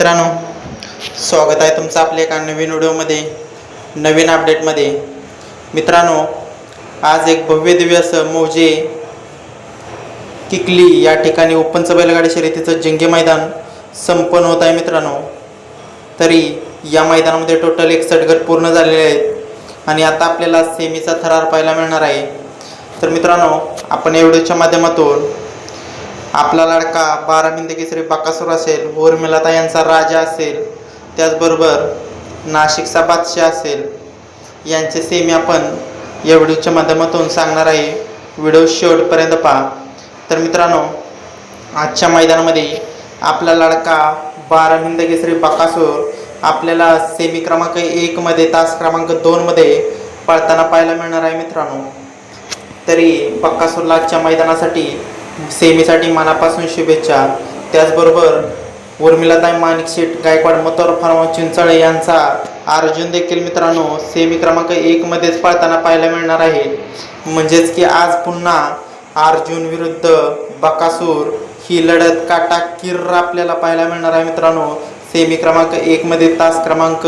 मित्रांनो स्वागत आहे तुमचं आपल्या एका नवीन व्हिडिओमध्ये नवीन अपडेटमध्ये मित्रांनो आज एक भव्य दिव्य असं मौजे किकली या ठिकाणी ओपनचं बैलगाडी शर्यतीचं जिंगे मैदान संपन्न होत आहे मित्रांनो. तरी या मैदानामध्ये टोटल एकसठ गट पूर्ण झालेले आहेत आणि आता आपल्याला सेमीचा थरार पाहायला मिळणार आहे. तर मित्रांनो आपण या व्हिडिओच्या माध्यमातून आपला लाडका बारा बिंद केसरी बाकासूर असेल उर्मिलाता यांचा राजा असेल त्याचबरोबर नाशिकचा बादशाह असेल यांचे सेमी आपण या व्हिडिओच्या माध्यमातून सांगणार आहे. व्हिडिओ शेवटपर्यंत पहा. तर मित्रांनो आजच्या मैदानामध्ये आपला लाडका बारा बिंद केसरी बाकासूर आपल्याला सेमी क्रमांक एकमध्ये तास क्रमांक दोनमध्ये पळताना पाहायला मिळणार आहे मित्रांनो. तरी बक्कासूरला आजच्या मैदानासाठी सेमीसाठी मनापासून शुभेच्छा. त्याचबरोबर उर्मिलाताई माणिक शेठ गायकवाड मतोर फार्मा चिंचळे यांचा अर्जुन देखील मित्रांनो सेमी क्रमांक एकमध्येच पळताना पाहायला मिळणार आहे. म्हणजेच की आज पुन्हा अर्जुन विरुद्ध बकासूर ही लढत काटा किर्र आपल्याला पाहायला मिळणार आहे मित्रांनो. सेमी क्रमांक एकमध्ये तास क्रमांक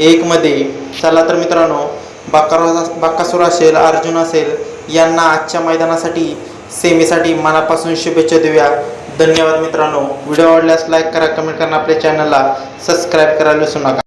एकमध्ये चला तर मित्रांनो बाकार बाकासूर असेल अर्जुन असेल यांना आजच्या मैदानासाठी सेमीसाठी मनापासून शुभेच्छा देऊया. धन्यवाद मित्रांनो. व्हिडिओ आवडल्यास लाईक करा कमेंट करा आपल्या चॅनलला सबस्क्राईब करायला विसरू नका.